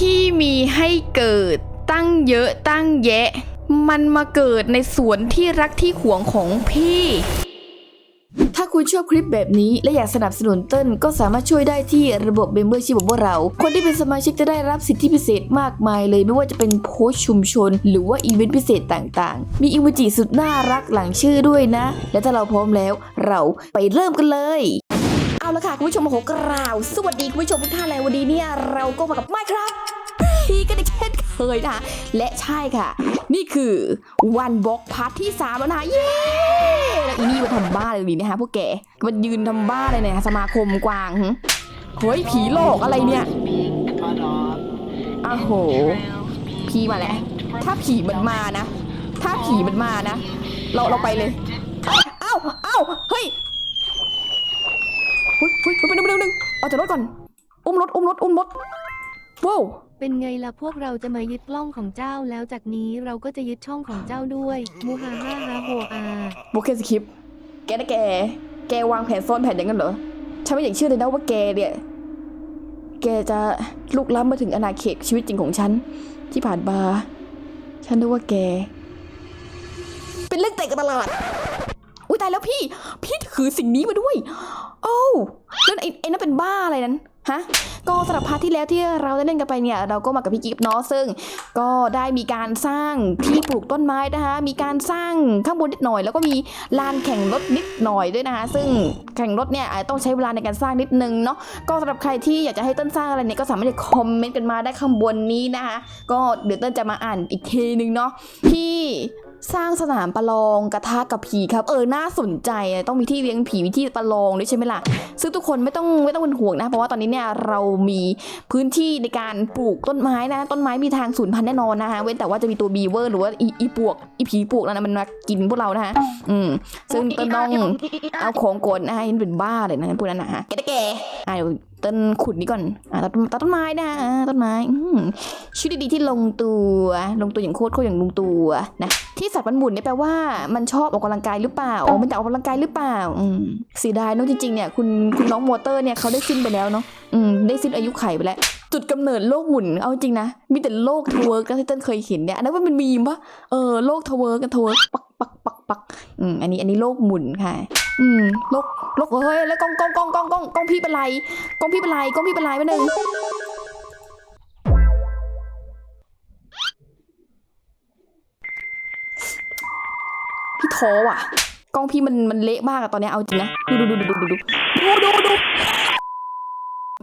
พี่มีให้เกิดตั้งเยอะตั้งแยะ มันมาเกิดในสวนที่รักที่หวงของพี่ ถ้าคุณชอบคลิปแบบนี้และอยากสนับสนุนเต้นก็สามารถช่วยได้ที่ระบบเ e มเบอร์ชิพของพวกเรา คนที่เป็นสมาชิกจะได้รับสิทธิพิเศษมากมายเลย ไม่ว่าจะเป็นโพสชุมชน หรือว่าอีเวนต์พิเศษต่างๆ มีอีโมจิสุดน่ารักหลังชื่อด้วยนะ และถ้าเราพร้อมแล้วเราไปเริ่มกันเลย เอาละค่ะคุณผู้ชมมาโหกราว สวัสดีคุณผู้ชมทุกท่านเลยวันนี้เนี่ยเราก็มากับไมครับพี่ก็ได้เช่นเคยนะคะและใช่ค่ะ นี่คือวันบล็อกพาร์ทที่3แล้วนะคะเย้แล้วอีนี่มาทำบ้าเลยดีนะคะพวกแกมันยืนทำบ้าเลยเนี่ยสมาคมกวางเฮ้ยผีหลอกอะไรเนี่ยอ้าโหพีมาแล้วถ้าผีมันมานะ ถ้าผีมันมานะ เราเราไปเลยเอ้าเอ้าเฮ้ย เฮ้ยเฮ้ยเฮ้ยไปหนึ่งไปหนึ่งไปหนึ่งออกจากรถก่อน อุ้มรถ อุ้มรถ อุ้มรถว้าวเป็นไงล่ะพวกเราจะมายึดกล้องของเจ้าแล้วจากนี้เราก็จะยึดช่องของเจ้าด้วยมูฮาฮ่าฮาโฮอาโบเคนสคริปต์แกนะแก แกวางแผนซ่อนแผนอย่างนั้นเหรอ ฉันไม่อยากเชื่อเลยนะว่าแกเนี่ย แกจะลุกล้ำมาถึงอาณาเขตชีวิตจริงของฉัน ที่ผ่านมา ฉันนึกว่าแก เป็นเรื่องแต่กันตลาดอุ้ยตายแล้วพี่ พี่ถือสิ่งนี้มาด้วย โอ้วแล้วไอ้ไอ้นั่นเป็นบ้าอะไรนั้นฮะก็สำหรับพาร์ทที่แล้วที่เราได้เล่นกันไปเนี่ยเราก็มากับพี่กิฟต์เนาะซึ่ง ก็ได้มีการสร้างที่ปลูกต้นไม้นะคะมีการสร้างข้างบนนิดหน่อย แล้วก็มีลานแข่งรถนิดหน่อยด้วยนะคะซึ่งแข่งรถเนี่ยอาจจะต้องใช้เวลาในการสร้างนิดนึงเนาะก็สำหรับใครที่อยากจะให้เต้นสร้างอะไรเนี่ยก็สามารถจะคอมเมนต์กันมาได้ข้างบนนี้นะคะก็เดี๋ยวเต้นจะมาอ่านอีกทีนึงเนาะพี่ สร้างสนามประลองกระทะกับผีครับ เออน่าสนใจอะต้องมีที่เลี้ยงผีมีที่ประลองด้วยใช่ไหมล่ะซึ่งทุกคนไม่ต้องไม่ต้องเป็นห่วงนะ เพราะว่าตอนนี้เนี่ยเรามีพื้นที่ในการปลูกต้นไม้นะ ต้นไม้มีทางสูญพันธุ์แน่นอนนะคะเว้นแต่ว่าจะมีตัวบีเวอร์หรือว่าอีอีปวกอีผีปวกนั่นนะมันมากินพวกเรานะคะอืมซึ่งต้นต้องเอาของโกนนะคะเห็นเป็นบ้าเลยนะพวกนั้นนะฮะแกแกอะเดี๋ยว ต้นขุดนี้ก่อนอะตัดตัดต้นไม้นะอ่าต้นไม้ชีวิตดีๆที่ลงตัวลงตัวอย่างโคตรโคตรอย่างลงตัวนะที่สัตว์มันหมุนเนี่ยแปลว่ามันชอบออกกำลังกายหรือเปล่าโอ๋อมันจะออกกำลังกายหรือเปล่าอืมเสียดายเนอะจริงๆเนี่ยคุณคุณน้องมอเตอร์เนี่ยเขาได้สิ้นไปแล้วเนาะอืมได้สิ้นอายุไขไปแล้วจุดกำเนิดโลกหมุน เอาจริงนะ มีแต่โลกทเวิร์กที่เต้นเคยเห็นเนี่ยอันนั้นมันเป็นมีมปะเออโลกทเวิร์กกันทเวิร์กปักปักปัก ปักอืมอันนี้อันนี้โลกหมุนค่ะ อืมโลกโลกเฮ้ยแล้วกล้องกล้องกล้องกล้องกล้องกล้องพี่เป็นไรกล้องพี่เป็นไรกล้องพี่เป็นไรมาหนึ่งพี่ท้อว่ะกล้องพี่มันมันเละมากอะตอนนี้เอาจริงนะดูดูดูดูดูดูดูดูดู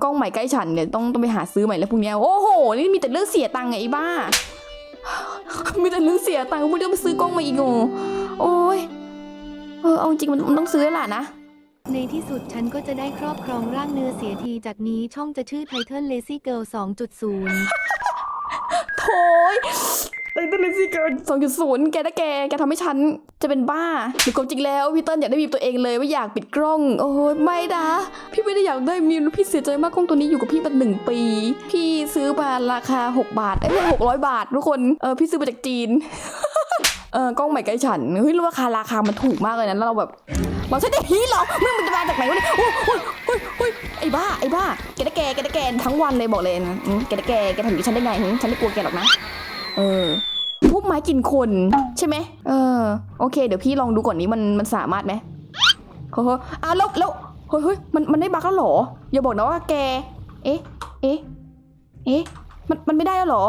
กล้องใหม่ใกล้ฉันเนี่ยต้องต้องไปหาซื้อใหม่แล้วพรุ่งเนี้ยโอ้โหนี่มีแต่เรื่องเสียตังค์ไงไอ้บ้ามีแต่เรื่องเสียตังค์ไมึงต้องไปซื้อกล้องมาอีกโง่ โอ้ยเออเอาจริงมันมันต้องซื้อแล้วล่ะนะ ในที่สุดฉันก็จะได้ครอบครองร่างเนื้อเสียทีจากนี้ช่องจะชื่อ Title Lazy Girl 2.0 โถยไอ้เต้นเลยสิเกินสองจุดศูนย์แกนะแก แกทำให้ฉันจะเป็นบ้าหรือความจริงแล้วพี่เติ้ลอยากได้มีมตัวเองเลยว่าอยากปิดกล้อง โอ้ยไม่นะ พี่ไม่ได้อยากได้มีมพี่เสียใจมากกล้องตัวนี้อยู่กับพี่มาหนึ่งปี พี่ซื้อมาราคา 6 บาทเอ้ยไม่หกร้อยบาททุกคน เออพี่ซื้อมาจากจีน เออกล้องใหม่ใกล้ฉันเฮ้ยแล้วราคาราคามันถูกมากเลยนะแล้วเราแบบเราใช่ได้ผีหรอมึงมันจะมาจากไหนวะเนี่ยโอ้ยโอ้ยโอ้ยโอ้ยไอ้บ้าไอ้บ้าแกนะแกแกนะแกทั้งวันเลยบอกเลยนะแกนะแกแกทำอย่างนี้ฉันได้ไงฉันไม่กลัวแกหรอกนะ เออทุบไม้กินคนใช่ไหมเออโอเค เดี๋ยวพี่ลองดูก่อนนี้มันมันสามารถไหมเฮ้ยอ้าวแล้วแล้วเฮ้ยเฮ้ยมันมันได้บั๊กแล้วหรออย่าบอกนะว่าแก เอ๊ะเอ๊ะเอ๊ะมันมันไม่ได้แล้วหรอ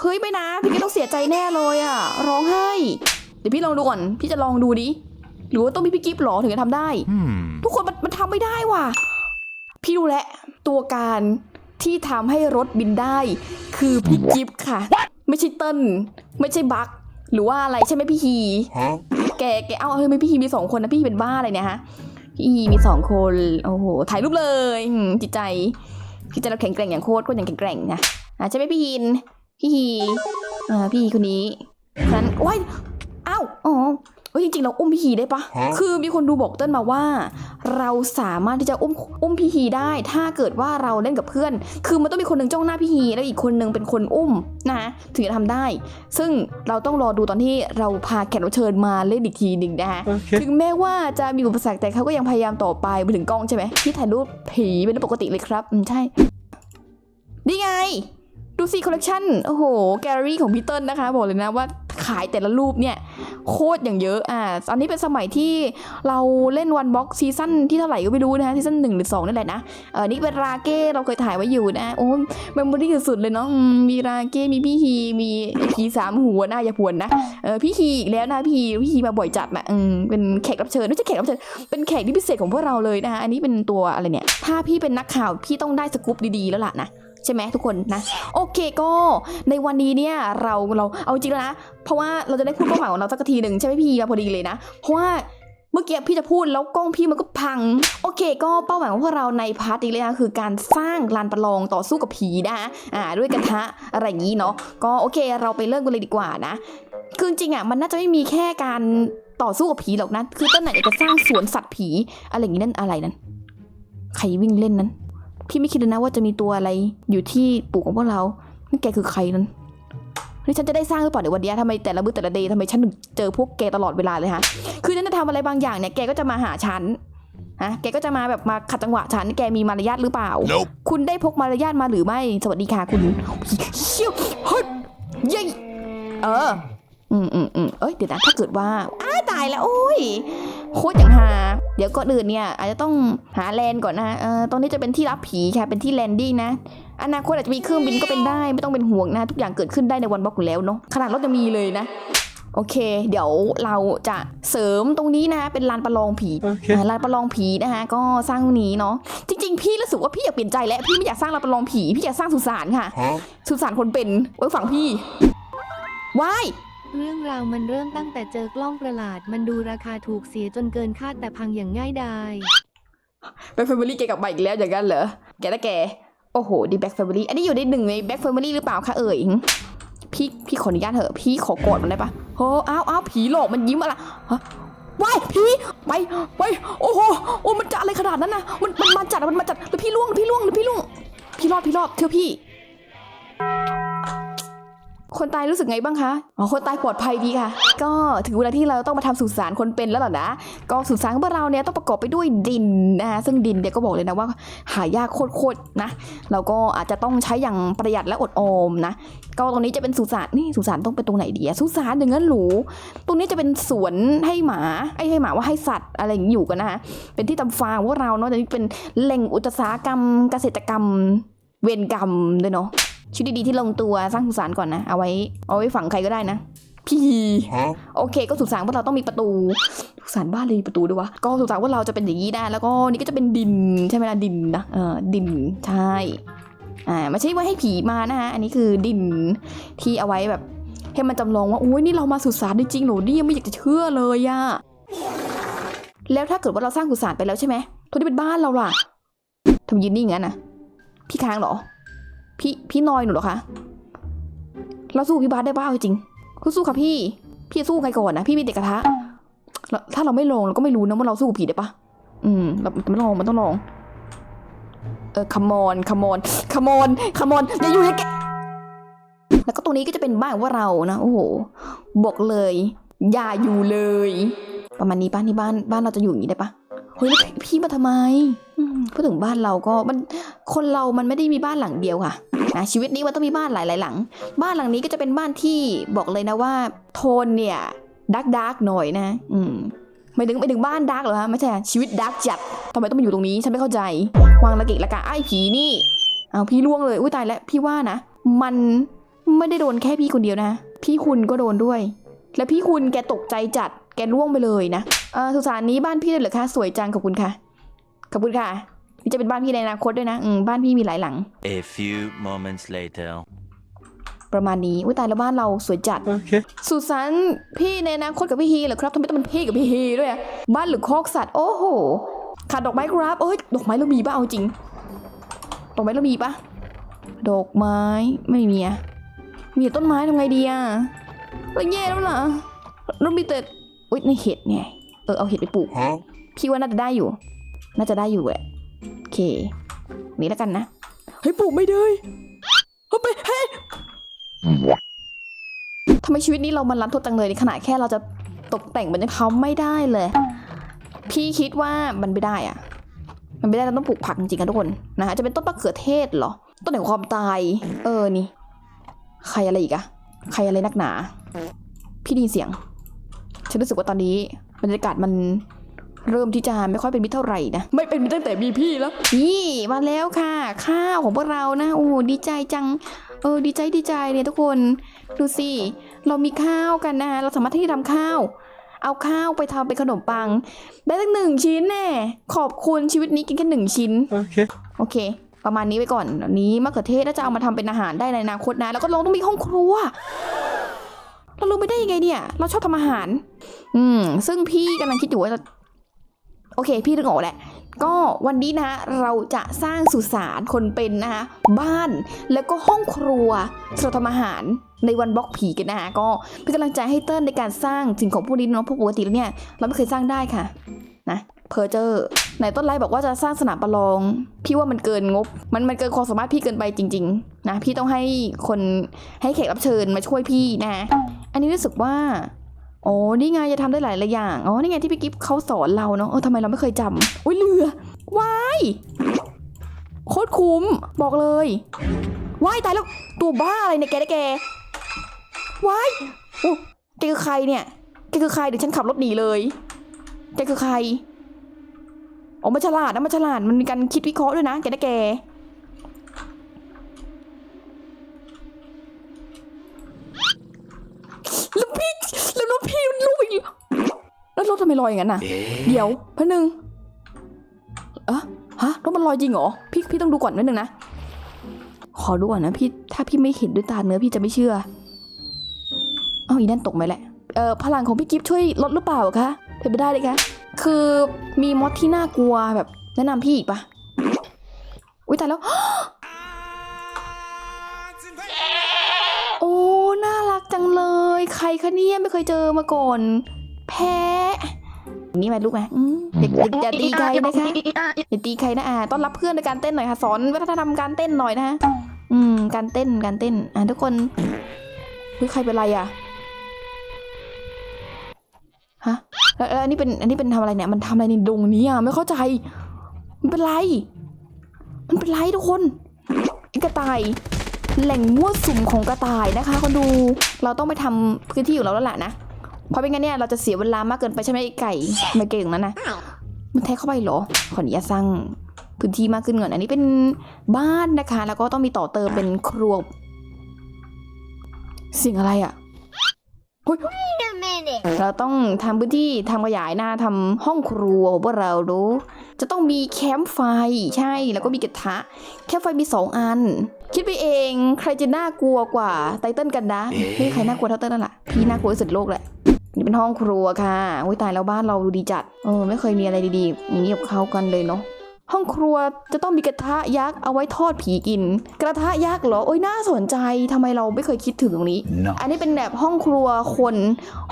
เฮ้ยไม่นะ พี่ก็ต้องเสียใจแน่เลยอะร้องไห้ เดี๋ยวพี่ลองดูก่อน พี่จะลองดูดิ หรือว่าต้องมีพี่กิฟต์เหรอถึงจะทำได้ Hmm. ทุกคนมันมันทำไม่ได้ว่ะ พี่รู้แล้วตัวการที่ทำให้รถบินได้ คือพี่กิฟต์ค่ะ ไม่ใช่เติ้ลไม่ใช่บักหรือว่าอะไรใช่ไหมพี่ฮี Huh? แกแกเอาเฮ้ยไม่พี่ฮีมีสองคนนะพี่ฮีเป็นบ้าอะไรเนี่ยฮะ พี่ฮีมีสองคน โอ้โห ถ่ายรูปเลยหืมจิตใจพี่จะเราแข็งแกร่งอย่างโคตรโคตรอย่างแข็งแกร่งนะอะใช่ไหมพี่ฮีน พี่ฮีอ่าพี่ฮีคนนี้นั้นว้ายอ้าวอ๋อเฮ้ยจริงๆเราอุ้มพี่ฮีได้ปะฮะคือมีคนดูบอกเต้นมาว่า เราสามารถที่จะอุ้มอุ้มพี่ฮีได้ ถ้าเกิดว่าเราเล่นกับเพื่อน คือมันต้องมีคนหนึ่งจ้องหน้าพี่ฮีแล้วอีกคนหนึ่งเป็นคนอุ้มนะถึงจะทำได้ ซึ่งเราต้องรอดูตอนที่เราพาแขกรับเชิญมาเล่นอีกทีหนึ่งนะคะ Okay. ถึงแม้ว่าจะมีอุปสรรคแต่เขาก็ยังพยายามต่อไปไปถึงกล้องใช่ไหมที่ถ่ายรูปผีเป็นเรื่องปกติเลยครับอืมใช่นี่ไง ดูสิคอลเลกชันโอ้โห แกลเลอรี่ของพีเติ้ลนะคะ บอกเลยนะว่าขายแต่ละรูปเนี่ย โคตรอย่างเยอะอ่าอันนี้เป็นสมัยที่เราเล่นวันบ็อกซีซั่นที่เท่าไหร่ก็ไม่รู้นะคะซีซั่นหนึ่งหรือสองนั่นแหละนะเออนี่เป็นราเก้เราเคยถ่ายไว้อยู่นะโอ้เมมโมรี่สุดๆเลยเนาะมีราเก้มีพี่ฮีมีผีสามหัวหน้าอย่าพวนนะเออพี่ฮีอีกแล้วนะพี่ฮีพี่ฮีมาบ่อยจัดนะอืมเป็นแขกรับเชิญไม่ใช่แขกรับเชิญเป็นแขกที่พิเศษของพวกเราเลยนะคะอันนี้เป็นตัวอะไรเนี่ยถ้าพี่เป็นนักข่าวพี่ต้องได้สกู๊ปดีๆแล้วล่ะนะ ใช่ไหมทุกคนนะ โอเคก็ในวันนี้เนี่ยเราเราเอาจริงแล้วนะ เพราะว่าเราจะได้พูดเป้าหมายของเราสักทีหนึ่งใช่ไหมพี่พอดีเลยนะ เพราะว่าเมื่อกี้พี่จะพูดแล้วกล้องพี่มันก็พัง โอเค ก็เป้าหมายของพวกเราในพาร์ทนี้เลยนะคือการสร้างลานประลองต่อสู้กับผีนะคะอ่าด้วยกระทะอะไรอย่างนี้เนาะก็โอเคเราไปเริ่มกันเลยดีกว่านะคือจริงอะมันน่าจะไม่มีแค่การต่อสู้กับผีหรอกนะคือต้นไหนจะสร้างสวนสัตว์ผีอะไรอย่างนี้นั่นอะไรนั้นใครวิ่งเล่นนั้น พี่ไม่คิดเลยนะว่าจะมีตัวอะไรอยู่ที่ปลูกของพวกเรานี่แกคือใครนั้นนี่ฉันจะได้สร้างหรือเปล่าเดี๋ยววันเนี้ยทำไมแต่ละมื้อแต่ละเดย์ทำไมฉันถึงเจอพวกแกตลอดเวลาเลยฮะ คือฉันจะทำอะไรบางอย่างเนี่ยแกก็จะมาหาฉันฮะแกก็จะมาแบบมาขัดจังหวะฉันแกมีมารยาทหรือเปล่า Nope. คุณได้พกมารยาทมาหรือไม่ สวัสดีค่ะคุณเชี่ยวเฮ้ยเย้ยเออ อืมอืมอืมเอ้ยเดี๋ยวนะถ้าเกิดว่าอ้ายตายแล้วโอ้ย โคตรอย่างหา เดี๋ยวก่อนอื่นเนี่ยอาจจะต้องหาแลนด์ก่อนนะเออตรงนี้จะเป็นที่รับผีค่ะ เป็นที่แลนดิ้งนะอนาคตอาจจะมีเครื่องบินก็เป็นได้ ไม่ต้องเป็นห่วงนะ ทุกอย่างเกิดขึ้นได้ในวันบล็อกอยู่แล้วเนาะขนาดรถจะมีเลยนะโอเค เดี๋ยวเราจะเสริมตรงนี้นะเป็นลานประลองผี Okay. อ่าลานประลองผีนะคะก็สร้างตรงนี้เนาะจริงๆ พี่รู้สึกว่าพี่อยากเปลี่ยนใจแล้วพี่ไม่อยากสร้างลานประลองผี พี่อยากสร้างสุสานค่ะ Huh? สุสานคนเป็นไว้ฝังพี่ว้าย เรื่องราวมันเริ่มตั้งแต่เจอกล้องประหลาด มันดูราคาถูกเสียจนเกินคาดแต่พังอย่างง่ายดายแบ็คแฟมิลี่แกกลับมาอีกแล้วอย่างนั้นเหรอ แกนะแก โอ้โหดีแบ็คแฟมิลี่อันนี้อยู่ในหนึ่งในแบ็คแฟมิลี่หรือเปล่าคะเอ่ยพี่พี่ขออนุญาตเถอะพี่ขอกอดมันได้ปะโอ้อ้าวอ้าวผีหลอกมันยิ้มอะไรฮะว้ายผีไปไปโอ้โหโอ้มันจะอะไรขนาดนั้นนะมันมันมาจัดมันมาจัดแล้วพี่ล่วงพี่ล่วงแล้วพี่ล่วงพี่รอดพี่รอดเชื่อพี่ คนตายรู้สึกไงบ้างคะ อ๋อ คนตายปลอดภัยดีค่ะ ก็ถึงเวลาที่เราต้องมาทำสุสานคนเป็นแล้วหรอนะ ก็สุสานของเราเนี่ยต้องประกอบไปด้วยดินนะคะซึ่งดินเนี่ยก็บอกเลยนะว่าหายากโคตรๆนะ เราก็อาจจะต้องใช้อย่างประหยัดและอดออมนะ ก็ตรงนี้จะเป็นสุสานนี่สุสานต้องเป็นตรงไหนดีอะสุสานอย่างนั้นหรู ตรงนี้จะเป็นสวนให้หมาไอ้ให้หมาว่าให้สัตว์อะไรอย่างนี้อยู่กันนะคะเป็นที่ตำฟางพวกเราเนาะแต่นี่เป็นแหล่งอุตสาหกรรมเกษตรกรรมเวรกรรมด้วยเนาะ ชีวิตดีๆที่ลงตัวสร้างสุสานก่อนนะ เอาไว้ เอาไว้ฝังใครก็ได้นะ พี่ Huh? โอเค ก็สุสานพวกเราต้องมีประตูสุสานบ้านเลยมีประตูด้วยวะ ก็สุสานพวกเราจะเป็นอย่างนี้ได้ แล้วก็นี่ก็จะเป็นดินใช่ไหมล่ะดินนะ เออดินใช่ อ่าไม่ใช่ว่าให้ผีมานะฮะ อันนี้คือดินที่เอาไว้แบบให้มันจำลองว่าโอ้ยนี่เรามาสุสานจริงๆเหรอนี่ยังไม่อยากจะเชื่อเลยอะแล้วถ้าเกิดว่าเราสร้างสุสานไปแล้วใช่ไหมทุกที่เป็นบ้านเราล่ะทำยืนนิ่งงั้นนะพี่ค้างเหรอ พี่พี่นอยหนูหรอคะเราสู้พี่บาสได้บ้าจริงๆสู้ค่ะพี่ พี่จะสู้ใครก่อนนะพี่มีเด็กกระทะถ้าเราไม่ลงเราก็ไม่รู้นะว่าเราสู้ผีได้ปะอืมเรามันต้องลองมันต้องลอง เออคัมอนคัมอนคัมอนคัมอนอย่าอยู่อย่าแกะแล้วก็ตรงนี้ก็จะเป็นบ้านของเรานะ โอ้โหบอกเลย อย่าอยู่เลย ประมาณนี้ป้านี่บ้านบ้านเราจะอยู่อย่างนี้ได้ปะ เฮ้ยแล้วพี่มาทำไมอืมพูดถึงบ้านเราก็มันคนเรามันไม่ได้มีบ้านหลังเดียวค่ะนะชีวิตนี้มันต้องมีบ้านหลายๆหลัง บ้านหลังนี้ก็จะเป็นบ้านที่บอกเลยนะว่า โทนเนี่ยดักดักหน่อยนะ อืมไม่ถึงไม่ถึงบ้านดักเหรอฮะไม่ใช่ชีวิตดักจัดทำไมต้องมาอยู่ตรงนี้ฉันไม่เข้าใจ วางระเกะระกะไอ้ผีนี่เอาพี่ล่วงเลยอุ้ยตายแล้วพี่ว่านะ มันไม่ได้โดนแค่พี่คนเดียวนะ พี่คุณก็โดนด้วย และพี่คุณแกตกใจจัดแกล่วงไปเลยนะ เออสุสานนี้บ้านพี่เลยเหรอคะสวยจังขอบคุณค่ะขอบคุณค่ะนี่จะเป็นบ้านพี่ในอนาคตด้วยนะอืมบ้านพี่มีหลายหลัง A few moments later. ประมาณนี้อุ้ยตายแล้วบ้านเราสวยจัด Okay. สุสานพี่ในอนาคตกับพี่ฮีเหรอครับทำไมต้องเป็นพี่กับพี่ฮีด้วยอะบ้านหรือคอกสัตว์โอ้โหขาดดอกไม้ครับเอ้ยดอกไม้เรามีปะเอาจริงดอกไม้เรามีปะดอกไม้ไม่มีอะมีแต่ต้นไม้ทำไงดีอะเราแย่แล้วล่ะเรามีแต่อุ้ยในเห็ดเนี่ย เออเอาเห็ดไปปลูก Huh? พี่ว่าน่าจะได้อยู่ น่าจะได้อยู่แหละโอเค นี่แล้วกันนะ เฮ้ยปลูกไม่ได้เฮ้ยไปเฮ้ยทำไมชีวิตนี้เรามันรันทดจังเลยในขณะแค่เราจะตกแต่งมันยังทำไม่ได้เลย พี่คิดว่ามันไม่ได้อะมันไม่ได้เราต้องปลูกผักจริงๆกันทุกคนนะคะจะเป็นต้นมะเขือเทศเหรอ ต้นแห่งความตาย เออนี่ ใครอะไรอีกอะใครอะไรนักหนา พี่ได้ยินเสียง ฉันรู้สึกว่าตอนนี้ บรรยากาศมันเริ่มที่จะไม่ค่อยเป็นมิตรเท่าไหร่นะ ไม่เป็นมิตรตั้งแต่มีพี่แล้ว นี่มาแล้วค่ะ ข้าวของพวกเรานะโอ้โหดีใจจัง เออดีใจดีใจเนี่ยทุกคนดูสิเรามีข้าวกันนะ เราสามารถที่จะทำข้าว เอาข้าวไปทำเป็นขนมปัง ได้ตั้งหนึ่งชิ้นแน่ขอบคุณชีวิตนี้กินแค่หนึ่งชิ้น Okay. โอเค ประมาณนี้ไว้ก่อนอันนี้มะเขือเทศน่าจะเอามาทำเป็นอาหารได้ในอนาคตนะ แล้วก็ลองต้องมีห้องครัว เรารู้ไม่ได้ยังไงเนี่ย เราชอบทำอาหาร อืม ซึ่งพี่กำลังคิดอยู่ว่าจะโอเค พี่นึกออกแหละ ก็วันนี้นะเราจะสร้างสุสานคนเป็นนะคะบ้านแล้วก็ห้องครัวสำหรับทำอาหารในวันบล็อกผีกันนะคะก็เป็นกำลังใจให้เติ้ลในการสร้างสิ่งของพวกนี้เนาะเพราะปกติแล้วเนี่ย เราไม่เคยสร้างได้ค่ะ นะเพอเจอร์ ไหนต้นไลฟ์บอกว่าจะสร้างสนามประลอง พี่ว่ามันเกินงบ มันมันเกินความสามารถพี่เกินไปจริง ๆ นะ พี่ต้องให้คนให้แขกรับเชิญมาช่วยพี่นะ อันนี้รู้สึกว่าโอ้นี่ไงจะทำได้หลายหลายอย่าง อ๋อ นี่ไงที่พี่กิฟเขาสอนเราเนาะเออทำไมเราไม่เคยจำอุ้ยเรือว้ายโคตรคุ้ม บอกเลยว้ายตายแล้ว ตัวบ้าอะไรเนี่ยแกได้แกว้ายโอ้แกคือใครเนี่ย แกคือใครเดี๋ยวฉันขับรถหนีเลย แกคือใคร อ๋อมันฉลาดนะมันฉลาดมันมีการคิดวิเคราะห์ด้วยนะแกนะแกแล้วพี่แล้วรถพี่มันลุยแล้วรถทำไมลอยอย่างนั้นน่ะ เดี๋ยวพะนึงเอะฮะรถมันลอยจริงเหรอพี่พี่ต้องดูก่อนนิดนึงนะขอดูก่อนนะพี่ถ้าพี่ไม่เห็นด้วยตาเนื้อพี่จะไม่เชื่อเอาอีนั่นตกไหมแหละเออพลังของพี่กิฟช่วยลดหรือเปล่าคะเป็นไปได้เลยคะ คือมีมอดที่น่ากลัวแบบแนะนำพี่อีกปะอุ้ยตายแล้ว โอ้ น่ารักจังเลย ใครคะเนี่ยไม่เคยเจอมาก่อน แพ้นี่ไหมลูกไหมอืมเด็กๆอย่าตีใครนะคะอย่าตีใครนะอ่าต้อนรับเพื่อนในการเต้นหน่อยค่ะ สอนวัฒนธรรมการเต้นหน่อยนะคะอืม การเต้นการเต้น อ่าทุกคนเฮ้ยใครเป็นไรอะ แล้วอันนี้เป็นอันนี้เป็นทำอะไรเนี่ย มันทำอะไรในดงนี้อะไม่เข้าใจ มันเป็นไร มันเป็นไรทุกคนกระต่าย แหล่งมั่วสุมของกระต่ายนะคะคนดู เราต้องไปทำพื้นที่ของเราแล้วแหละนะเพราะไม่งั้นเนี่ยเราจะเสียเวลามากเกินไปใช่ไหมไอ้ไก่ไม่เก่งนั้นนะมันแทะเข้าไปเหรอ ขออนุญาตสร้างพื้นที่มากขึ้นก่อน อันนี้เป็นบ้านนะคะ แล้วก็ต้องมีต่อเติมเป็นครัวสิ่งอะไรอะเฮ้ย เราต้องทำพื้นที่ทำขยายหน้าทำห้องครัวของพวกเรารู้ จะต้องมีแคมป์ไฟใช่แล้วก็มีกระทะ แคมป์ไฟมีสองอัน คิดไปเองใครจะน่ากลัวกว่าไตเติ้ลกันนะเฮ้ยใครน่ากลัวเท่าเติ้ลนั่นแหละพี่น่ากลัวที่สุดในโลกแหละนี่เป็นห้องครัวค่ะอุ้ยตายแล้วบ้านเราดูดีจัดเออไม่เคยมีอะไรดีๆอย่างนี้กับเขากันเลยเนาะ ห้องครัวจะต้องมีกระทะยักษ์เอาไว้ทอดผีกิน กระทะยักษ์เหรอโอ้ยน่าสนใจทำไมเราไม่เคยคิดถึงตรงนี้ No. อันนี้เป็นแบบห้องครัวคน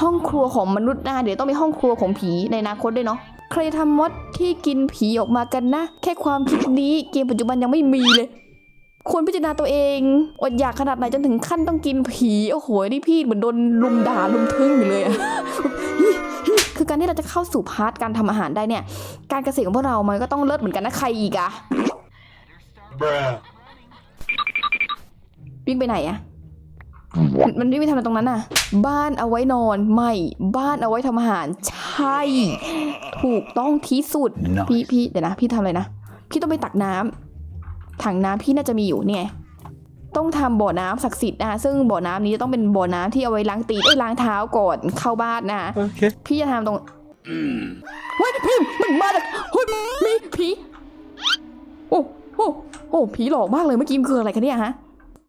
ห้องครัวของมนุษย์นะเดี๋ยวต้องมีห้องครัวของผีในอนาคตด้วยเนาะใครทำมดที่กินผีออกมากันนะ แค่ความคิดนี้เกมปัจจุบันยังไม่มีเลยควรพิจารณาตัวเองอดอยากขนาดไหนจนถึงขั้นต้องกินผี โอ้โห นี่พี่เหมือนโดนลุมด่าลุมทึ่งอยู่เลยอะ คือการที่เราจะเข้าสู่พาร์ทการทำอาหารได้เนี่ย การเกษตรของพวกเรา มันก็ต้องเลิศเหมือนกันนะใครอีกอะ Bruh. วิ่งไปไหนอะมันมันวิ่งไปทำอะไรตรงนั้นน่ะบ้านเอาไว้นอนไม่ บ้านเอาไว้ทำอาหาร ใช่ ถูกต้องที่สุด Nice. พี่พี่เดี๋ยวนะ พี่ทำอะไรนะ พี่ต้องไปตักน้ำถังน้ำพี่น่าจะมีอยู่เนี่ย ต้องทำบ่อน้ำศักดิ์สิทธิ์นะคะซึ่งบ่อน้ำนี้จะต้องเป็นบ่อน้ำที่เอาไว้ล้างตีนเอ้ยล้างเท้าก่อนเข้าบ้านนะคะ Okay. พี่จะทำตรงเฮ้ยพี่มันมาจากเฮ้ยมีผีโอ้โอ้โอ้ผีหลอกมากเลยเมื่อกี้มันคืออะไรกันเนี่ยฮะ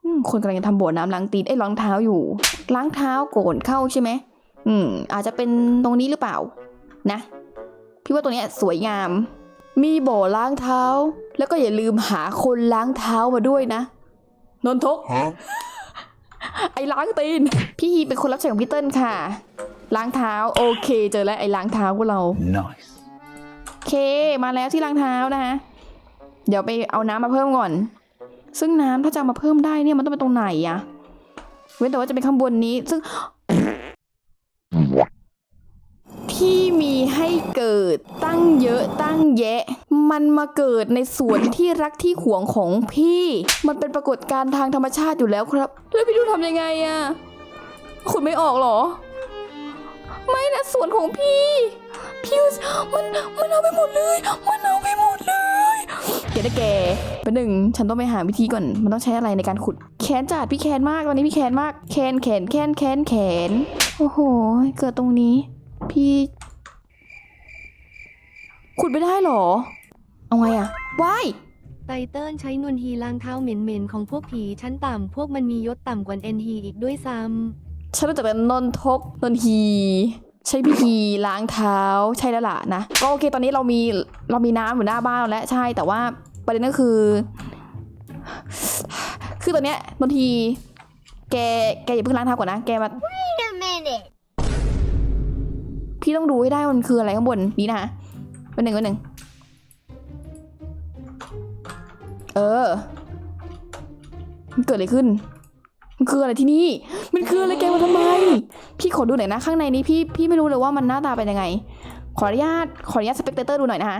อืมคนกำลังจะทำบ่อน้ำล้างตีนเอ้ยล้างเท้าอยู่ ล้างเท้าก่อนเข้าใช่ไหมอืม อาจจะเป็นตรงนี้หรือเปล่า นะ พี่ว่าตรงเนี้ยสวยงาม มีบ่อล้างเท้า แล้วก็อย่าลืมหาคนล้างเท้ามาด้วยนะ นนทก Huh? ไอ้ล้างตีน พี่ฮีเป็นคนรับใช้ของพี่เติ้ลค่ะ ล้างเท้า โอเค เจอแล้วไอ้ล้างเท้าพวกเรา Nice. โอเค มาแล้วที่ล้างเท้านะฮะเดี๋ยวไปเอาน้ำมาเพิ่มก่อน ซึ่งน้ำถ้าจะเอามาเพิ่มได้เนี่ยมันต้องเป็นตรงไหนอะเว้นแต่ว่าจะเป็นข้างบนนี้ ซึ่ง ทที่มีให้เกิดตั้งเยอะตั้งแยะ มันมาเกิดในสวนที่รักที่หวงของพี่ มันเป็นปรากฏการณ์ทางธรรมชาติอยู่แล้วครับ แล้วพี่ดูทำยังไงอะคุณไม่ออกเหรอ ไม่นะสวนของพี่พี่มันมันเอาไปหมดเลย มันเอาไปหมดเลยเดี๋ยวนะแกประหนึ่งฉันต้องไปหาวิธีก่อน มันต้องใช้อะไรในการขุดแขนจัดพี่แขนมากตอนนี้พี่แขนมากแขนแขนแขนแขนแขน โอ้โห เกิดตรงนี้ พี่ ขุดไม่ได้เหรอ เอาไงอะว้ายไตเติ้ลใช้นวลฮีล้างเท้าเหม็นๆของพวกผีชั้นต่ำพวกมันมียศต่ำกว่าเอ็นฮีอีกด้วยซ้ำฉันรู้จักแต่นนทกนนฮี ใช้พิธีล้างเท้าใช่แล้วล่ะนะ ก็โอเคตอนนี้เรามีเรามีน้ำอยู่หน้าบ้านเราแล้วใช่แต่ว่าประเด็นก็คือ คือตอนเนี้ยนนที แกแกอย่าเพิ่งล้างเท้าก่อนนะ แกมา Wait a minute. พี่ต้องดูให้ได้ว่ามันคืออะไรข้างบนนี้นะวันหนึ่งวันหนึ่งเออ มันเกิดอะไรขึ้น มันคืออะไรที่นี่ มันคืออะไรแกมาทำไม พี่ขอดูหน่อยนะ ข้างในนี้พี่พี่ไม่รู้เลยว่ามันหน้าตาเป็นยังไง ขออนุญาตขออนุญาตสเปกเตอร์ดูหน่อยนะคะ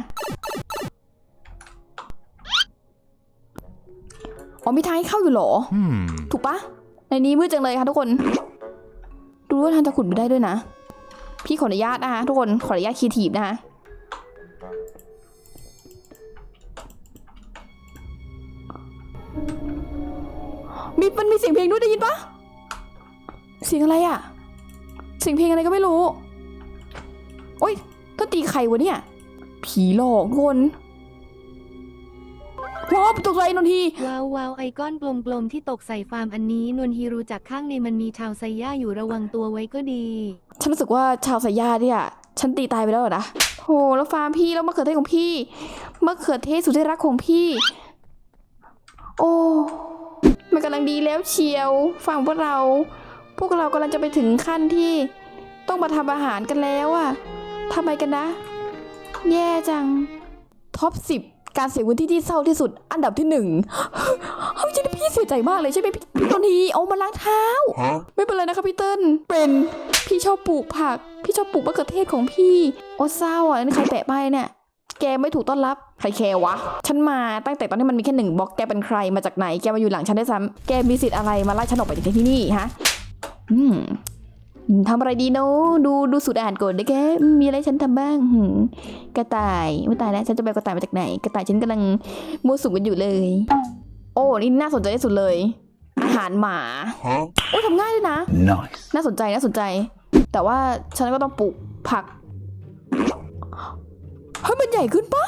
อ๋อมีทางให้เข้าอยู่เหรอ Hmm. ถูกปะในนี้มืดจังเลยค่ะทุกคน ดูว่าทางจะขุดไปได้ด้วยนะ พี่ขออนุญาตนะคะทุกคนขออนุญาตคีทีฟนะคะมีมันมีเสียงเพลงด้วยได้ยินปะเสียงอะไรอะเสียงเพลงอะไรก็ไม่รู้ โอ๊ยต้นตีใครวะเนี่ย ผีหลอกทุกคน ว้าวตกใจนนที ว้าวว้าวไอก้อนกลมๆที่ตกใส่ฟาร์มอันนี้นวลฮีรู้จักข้างในมันมีชาวไซย่าอยู่ระวังตัวไว้ก็ดี ฉันรู้สึกว่าชาวสายญาติเนี่ยฉันตีตายไปแล้วเหรอนะโหแล้วฟาร์มพี่แล้วมะเขือเทศของพี่มะเขือเทศสุดที่รักของพี่ โอ้มันกำลังดีแล้วเชียวฝั่งพวกเรา พวกเรากำลังจะไปถึงขั้นที่ ต้องมาทำอาหารกันแล้วอะทำไมกันนะ แย่จังท็อปสิบ การเสียพื้นที่ที่เศร้าที่สุด อันดับที่หนึ่งเฮ้ยจริงๆพี่เสียใจมากเลยใช่ไหมพี่พี่ตอนนี้เอามาล้างเท้า ไม่เป็นไรนะคะพี่เติ้ลเป็นพี่ชอบปลูกผัก พี่ชอบปลูกมะเขือเทศของพี่ โอ้เศร้าอะนี่ใครแปะป้ายเนี่ยแกไม่ถูกต้อนรับ ใครแคร์วะ ฉันมาตั้งแต่ตอนที่มันมีแค่หนึ่งบล็อกแกเป็นใครมาจากไหน แกมาอยู่หลังฉันได้ซ้ำแกมีสิทธิ์อะไรมาไล่ฉันออกไปจากที่นี่ฮะ อืม ทำอะไรดีเนาะดูดูสูตรอาหารก่อนได้แกอืมมีอะไรฉันทำบ้างหืมกระต่ายไม่ตายแล้วฉันจะไปเอากระต่ายมาจากไหน กระต่ายฉันกำลังมั่วสุมกันอยู่เลย โอ้นี่น่าสนใจที่สุดเลย อาหารหมา Huh? โอ้ยทำง่ายด้วยนะ Nice. น่าสนใจน่าสนใจ แต่ว่าฉันก็ต้องปลูกผักเฮ้ยมันใหญ่ขึ้นปะ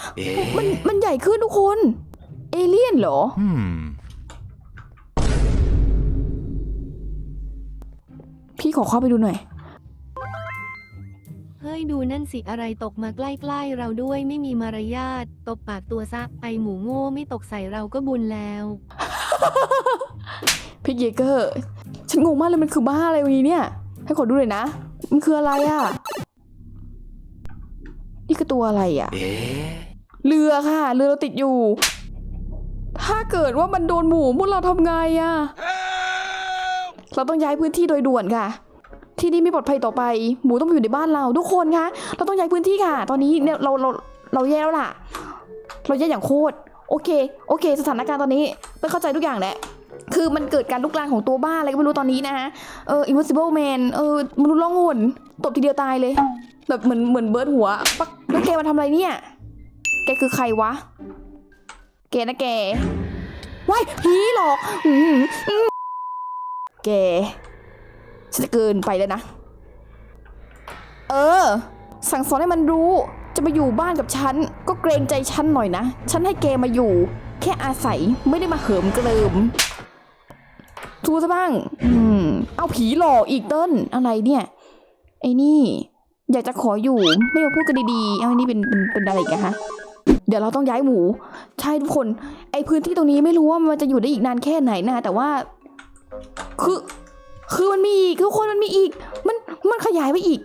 มันมันใหญ่ขึ้นทุกคน เอเลี่ยนเหรอ Hmm. พี่ขอเข้าไปดูหน่อย เฮ้ยดูนั่นสิอะไรตกมาใกล้ๆเราด้วยไม่มีมารยาทตบปากตัวซะไอหมูโง่ไม่ตกใส่เราก็บุญแล้ว พี่เยเกอร์ ฉันงงมากเลยมันคือบ้าอะไรวะนี้เนี่ย ให้ขอดูหน่อยนะ มันคืออะไรอะ่ะ นี่คือตัวอะไรอะ่ะ Eh? เรือค่ะ เรือเราติดอยู่ ถ้าเกิดว่ามันโดนหมูพวกเราทำไงอะ่ะ เราต้องย้ายพื้นที่โดยด่วนค่ะ ที่นี่ไม่ปลอดภัยต่อไป หมูต้องอยู่ในบ้านเราทุกคนคะเราต้องย้ายพื้นที่ค่ะ ตอนนี้เนี่ยเราเราเราแย่แล้วล่ะ เราแย่อย่างโคตรโอเค โอเค สถานการณ์ตอนนี้ต้องเข้าใจทุกอย่างแหละคือมันเกิดการลุกลามของตัวบ้าอะไรก็ไม่รู้ตอนนี้นะฮะ เออ invisible man เออมนุษย์ล่องหนตบทีเดียวตายเลย แบบเหมือนเหมือนเบิร์ดหัว ปักแล้วแกมาทำอะไรเนี่ย แกคือใครวะ แกนะแกว้ายผีหรอก อืมอืม แกฉันจะเกินไปแล้วนะ เออ สั่งสอนให้มันรู้ จะมาอยู่บ้านกับฉัน ก็เกรงใจฉันหน่อยนะ ฉันให้แกมาอยู่ แค่อาศัยไม่ได้มาเหิมเกริมทูซะบ้าง อืม เอาผีหลอกอีกเต้น อะไรเนี่ย ไอ้นี่ อยากจะขออยู่ ไม่มาพูดกันดีๆ เอาไอ้นี่เป็นเป็นเป็นอะไรกันฮะ เดี๋ยวเราต้องย้ายหมู ใช่ทุกคน ไอพื้นที่ตรงนี้ไม่รู้ว่ามันจะอยู่ได้อีกนานแค่ไหนนะ แต่ว่า คือ คือมันมีอีกทุกคนมันมีอีก มัน มันขยายไปอีก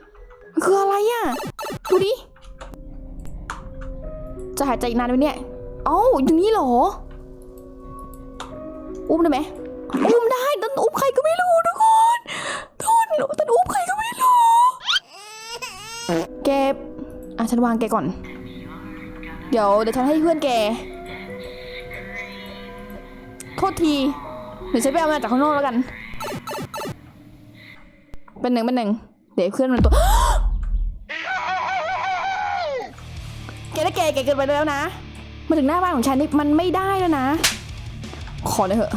คืออะไรอะ่ะ ดูดิ จะหายใจอีกนานไหมเนี่ยเอ้าอย่างนี้เหรอ อุ้มได้ไหม อุ้มได้แต่อุ้มใครก็ไม่รู้ทุกคนทุนแต่อุ้มใครก็ไม่รู้แกอะฉันวางแกก่อน เดี๋ยวเดี๋ยวฉันให้เพื่อนแก โทษที เดี๋ยวฉันไปเอามาจากข้างนอกแล้วกัน เป็นหนึ่งเป็นหนึ่งเดี๋ยวเพื่อนมันตัวแกได้แกแกเกินไปแล้วนะมาถึงหน้าบ้านของฉันนี่มันไม่ได้แล้วนะ ขอเลยเถอะ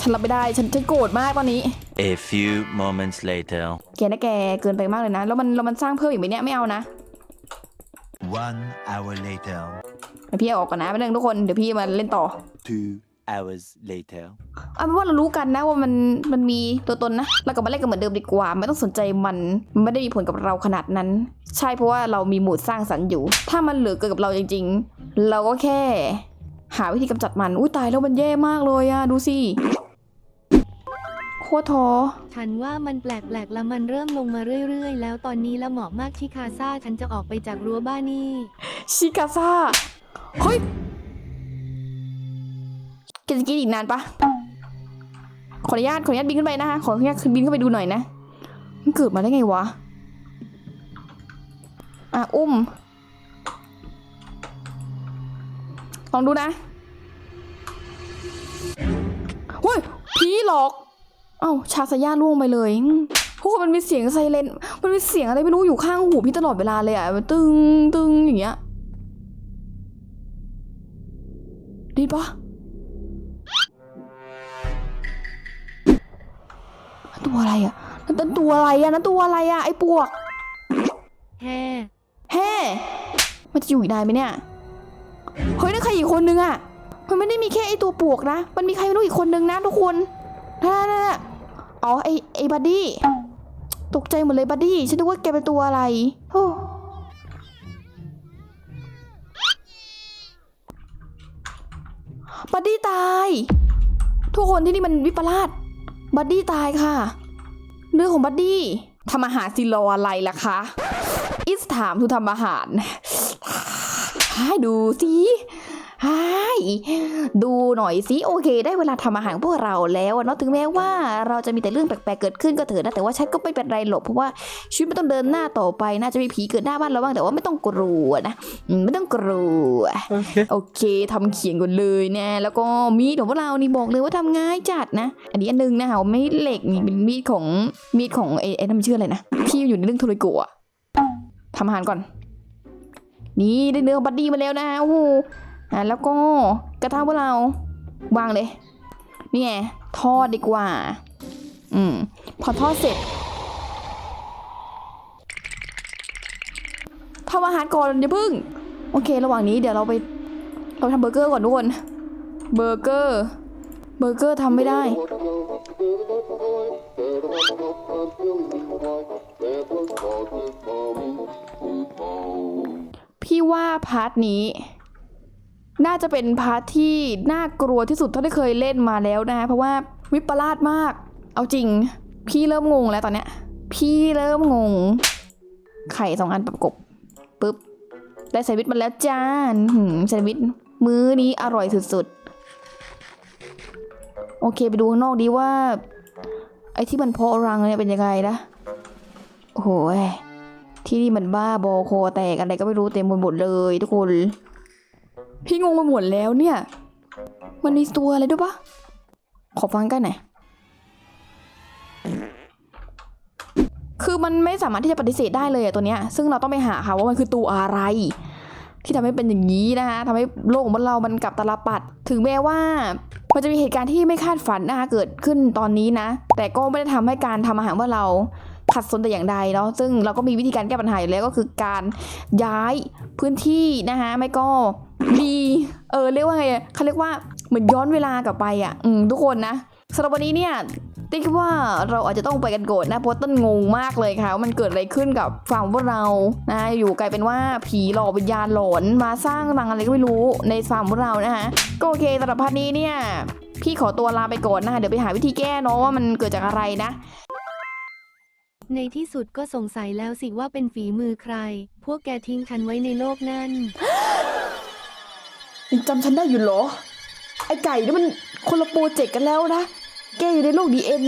ฉันรับไม่ได้ฉันฉันโกรธมากตอนนี้ A few moments later. แกนะแกเกินไปมากเลยนะ แล้วมันแล้วมันสร้างเพิ่มอีกไหมเนี่ยไม่เอานะ One hour later. เดี๋ยวพี่เอาออกก่อนนะแป๊บนึงทุกคนเดี๋ยวพี่มาเล่นต่อ Two hours later. เอาเป็นว่าเรารู้กันนะว่ามันมันมีตัวตนนะเรากลับมาเล่นกันเหมือนเดิมดีกว่า ไม่ต้องสนใจมันมันไม่ได้มีผลกับเราขนาดนั้น ใช่เพราะว่าเรามีหมูดสร้างสรรค์อยู่ ถ้ามันเหลือเกินกับเราจริง ๆ เราก็แค่ หาวิธีกำจัดมันอุ้ยตายแล้วมันแย่มากเลยอะดูสิโคตรท้อฉันว่ามันแปลกๆแล้วมันเริ่มลงมาเรื่อย ๆ แล้วตอนนี้ละเหมาะมากที่คาซ่าฉันจะออกไปจากรั้วบ้านนี่ชิคาซ่าเฮ้ยแกจะกินอีกนานปะขออนุญาตขออนุญาตบินขึ้นไปนะคะขออนุญาตขึ้นบินขึ้นไปดูหน่อยนะ มันเกิดมาได้ไงวะ อะ อุ้ม ลองดูนะเฮ้ยผีหลอก เอ้า ชาสยาล่วงไปเลยอืมโอ้มันมีเสียงไซเรน มันมีเสียงอะไรไม่รู้อยู่ข้างหูพี่ตลอดเวลาเลยอะตึงตึงอย่างเงี้ยดีปะ ตัวอะไรอะนั่นตัวอะไรอะนั่นตัวอะไรอะไอ้ปวกแฮ่แฮ่มันจะอยู่อีกนานไหมเนี่ย เฮ้ยนั่นใครอีกคนนึงอะมันไม่ได้มีแค่ไอตัวปวกนะ มันมีใครไม่รู้อีกคนนึงนะทุกคนนั่นน่ะอ๋อไอไอบัดดี้ ตกใจหมดเลยบัดดี้ ฉันนึกว่าแกเป็นตัวอะไรโอ้บัดดี้ตาย ทุกคนที่นี่มันวิปลาส บัดดี้ตายค่ะ เรื่องของบัดดี้ทำอาหารสิรออะไรล่ะคะ อิสถามทูทำอาหารให้ดูสิ ให้ดูหน่อยสิโอเค ได้เวลาทำอาหารพวกเราแล้วอะเนาะถึงแม้ว่าเราจะมีแต่เรื่องแปลกๆเกิดขึ้นก็เถอะนะแต่ว่าฉันก็ไม่เป็นไรหรอกเพราะว่าชีวิตมันต้องเดินหน้าต่อไปน่าจะมีผีเกิดหน้าบ้านเราบ้างแต่ว่าไม่ต้องกลัวนะอืมไม่ต้องกลัวโอเคทำเขียงก่อนเลยนะแล้วก็มีดของพวกเรานี่บอกเลยว่าทำง่ายจัดนะ อันนี้อันนึงนะคะไม่เหล็กนี่เป็นมีดของมีดของไอ้ไอ้นั่นมันชื่ออะไรนะที่อยู่ในเรื่องโทรโกะทำอาหารก่อน นี่ได้เนื้อบัดดี้มาแล้วนะโอ้โห อะแล้วก็กระทะพวกเราวางเลยนี่ไงทอดดีกว่า อืม พอทอดเสร็จทำอาหารก่อนอย่าพึ่ง โอเค ระหว่างนี้เดี๋ยวเราไป เราทำเบอร์เกอร์ก่อนทุกคน เบอร์เกอร์ เบอร์เกอร์ทำไม่ได้ พี่ว่าพาร์ทนี้ น่าจะเป็นพาร์ทที่น่ากลัวที่สุดเท่าที่เคยเล่นมาแล้วนะเพราะว่าวิปลาสมาก เอาจริง พี่เริ่มงงแล้วตอนเนี้ย พี่เริ่มงง ไข่สองอันประกบปุ๊บได้แซนด์วิชมาแล้วจ้าแซนด์วิชมื้อนี้อร่อยสุดๆ โอเคไปดูข้างนอกดีว่า ไอ้ที่มันเพาะรังเนี่ยเป็นยังไงนะ โอ้โหที่นี่มันบ้าบอคอแตกอะไรก็ไม่รู้เต็มไปหมดเลยทุกคน พี่งงไปหมดแล้วเนี่ย มันมีตัวอะไรด้วยปะขอฟังกันหน่อยคือมันไม่สามารถที่จะปฏิเสธได้เลยอะตัวเนี้ย ซึ่งเราต้องไปหาค่ะว่ามันคือตัวอะไร ที่ทำให้เป็นอย่างนี้นะคะทำให้โลกของเรา มันกลับตาลปัด ถึงแม้ว่า มันจะมีเหตุการณ์ที่ไม่คาดฝันนะคะเกิดขึ้นตอนนี้นะ แต่ก็ไม่ได้ทำให้การทำอาหารว่าเราขัดสนแต่อย่างใดเนาะ ซึ่งเราก็มีวิธีการแก้ปัญหาอยู่แล้วก็คือการย้ายพื้นที่นะคะไม่ก็ มีเออเรียกว่าไงอะเขาเรียกว่าเหมือนย้อนเวลากลับไปอะอืมทุกคนนะสำหรับวันนี้เนี่ยติ๊กว่าเราอาจจะต้องไปกันโกรธนะเพราะต้นงงมากเลยค่ะว่ามันเกิดอะไรขึ้นกับฝั่งพวกเรานะอยู่กลายเป็นว่าผีหลอกวิญญาณหลอนมาสร้างรังอะไรก็ไม่รู้ในฝั่งพวกเรานะคะก็โอเคสำหรับพาร์ทนี้เนี่ยพี่ขอตัวลาไปก่อนนะคะเดี๋ยวไปหาวิธีแก้เนาะว่ามันเกิดจากอะไรนะ ในที่สุดก็สงสัยแล้วสิว่าเป็นฝีมือใคร พวกแกทิ้งฉันไว้ในโลกนั่น ยังจำฉันได้อยู่เหรอ ไอ้ไก่นี่มันคนละโปรเจกต์กันแล้วนะ แกอยู่ในโลกดีเอ็น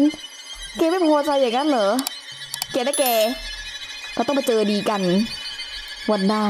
แกไม่พอใจอย่างนั้นเหรอ แกนะแก เราต้องมาเจอดีกัน วันหน้า